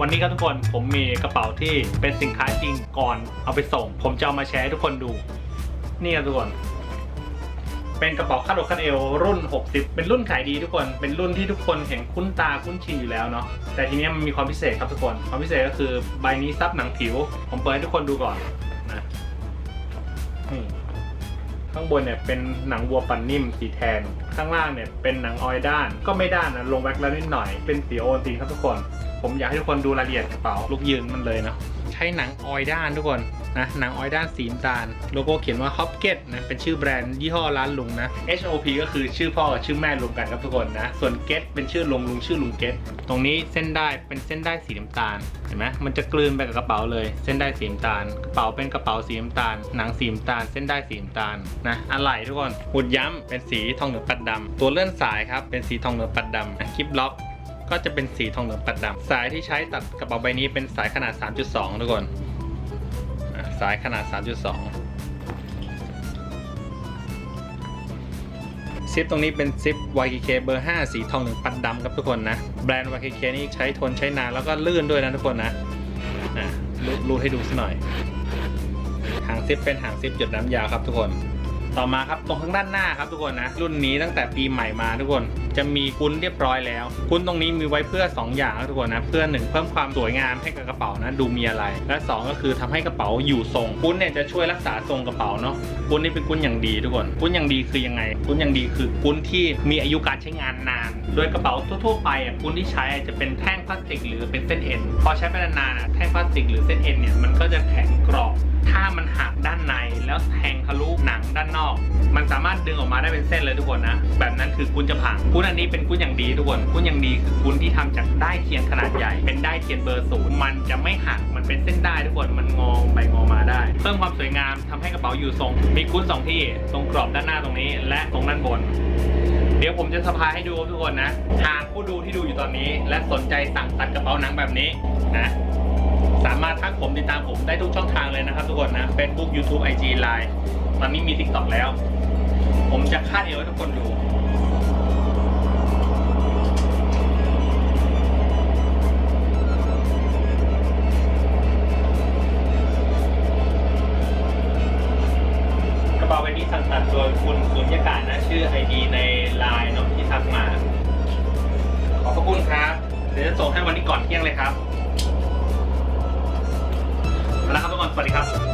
วันนี้ครับทุกคนผมมีกระเป๋าที่เป็นสินค้าจริงก่อนเอาไปส่ง ผมจะเอามาแชร์ให้ทุกคนดู นี่ครับทุกคน เป็นกระเป๋าคาดอกคาดเอวรุ่น 60 เป็นรุ่นขายดีทุกคน เป็นรุ่นที่ทุกคนเห็นคุ้นตาคุ้นชินอยู่แล้วเนาะแต่ทีนี้มันมีความพิเศษครับทุกคน ความพิเศษก็คือใบนี้ซับหนังผิว ผมเปิดให้ทุกคนดูก่อนนะนี่ ข้างบนเนี่ยเป็นหนังวัวปั่นนิ่มสีแทน ข้างล่างเนี่ยเป็นหนังออยด้าน ก็ไม่ด้านนะลงแว็กแล้วนิดหน่อย เป็นสีโอวัลตินครับทุกคน ผมอยากให้ทุกคนดูรายละเอียดกระเป๋าลูกยืนมันเลยเนาะใช้หนังออยด้านทุกคน นะหนังออยด้านสีน้ำตาล โลโก้เขียนว่า h o p g e t นะเป็นชื่อแบรนด์ยี่ห้อร้านลุงนะ HOP ก็คือชื่อพ่อกับชื่อแม่รวมกันครับทุกคนนะ ส่วน Get เป็นชื่อลุงลุงชื่อลุง Get ตรงนี้เส้นได้เป็นเส้นได้สีน้ำตาลเห็นไหมมันจะกลืนไปกับกระเป๋าเลย เส้นได้สีน้ำตาลกระเป๋าเป็นกระเป๋าสีน้ำตาล หนังสีน้ำตาล เส้นได้สีน้ำตาลนะอะไหล่ทุกคนหุดย้ำเป็นสีทองเหลืองปัดดำตัวเลื่อนสายครับเป็นสีทองเหลืองปัดดำคลิปล็อกก็จะเป็นสีทองเหลืองปัดดำสายที่ใช้ตัดกระเป๋าใบนี้เป็นสายขนาด 3.2 ทุกคน สายขนาด 3.2 ซิปตรงนี้เป็นซิป YKK เบอร์ 5 สีทองหนึ่งปัดดำครับทุกคนนะ แบรนด์ YKK นี่ใช้ทนใช้นานแล้วก็ลื่นด้วยนะทุกคนนะรูดให้ดูสักหน่อย หางซิปเป็นหางซิปหยดน้ำยาวครับทุกคน ต่อมาครับตรงข้างด้านหน้าครับทุกคนนะ รุ่นนี้ตั้งแต่ปีใหม่มาทุกคนจะมีกุ้นเรียบร้อยแล้ว กุ้นตรงนี้มีไว้เพื่อ 2 อย่างครับทุกคนนะเพื่อหนึ่งเพิ่มความสวยงามให้กับกระเป๋านะดูมีอะไร และ 2 ก็คือทำให้กระเป๋าอยู่ทรงกุ้นเนี่ยจะช่วยรักษาทรงกระเป๋าเนาะกุ้นนี่เป็นกุ้นอย่างดีทุกคนกุ้นอย่างดีคือยังไงกุ้นอย่างดีคือกุ้นที่มีอายุการใช้งานนาน โดยกระเป๋าทั่วๆไปอะกุ้นที่ใช้อะจะเป็นแท่งพลาสติกหรือเป็นเส้นเอ็นพอใช้ไปนานๆแท่งพลาสติกหรือเส้นเอ็นเนี่ยมันก็จะแข็งกรอบถ้ามันหักด้านในแล้วแทงทะลุหนังด้านนอกมันสามารถดึงออกมาได้เป็นเส้นเลยทุกคนนะ แบบนั้นคือกุ้นจะผ่านกุ้นอันนี้เป็นกุ้นอย่างดีทุกคนกุ้นอย่างดีคือกุ้นที่ทำจากได้เทียนขนาดใหญ่ เป็นได้เทียนเบอร์ศูนย์มันจะไม่หักมันเป็นเส้นได้ทุกคนมันงอไปงอมาได้ เพิ่มความสวยงามทำให้กระเป๋าอยู่ทรง มีกุ้นสองที่ตรงกรอบด้านหน้าตรงนี้ และตรงด้านบนเดี๋ยวผมจะสะพายให้ดูทุกคนนะ หากผู้ดูที่ดูอยู่ตอนนี้ และสนใจสั่งตัดกระเป๋าหนังแบบนี้นะ สามารถทักผมติดตามผมได้ทุกช่องทางเลยนะครับทุกคนนะ Facebook YouTube IG Line ตอนนี้มี TikTok แล้ว ผมจะคาดเอวให้ทุกคนดูกระเป๋าใบนี้สั่งตัดโดยคุณสุญญากาศนะ ชื่อ ID ใน Line เนาะที่ทักมา ขอบพระคุณครับ เดี๋ยวจะส่งให้วันนี้ก่อนเที่ยงเลยครับเอาละครับทุกคนสวัสดีครับ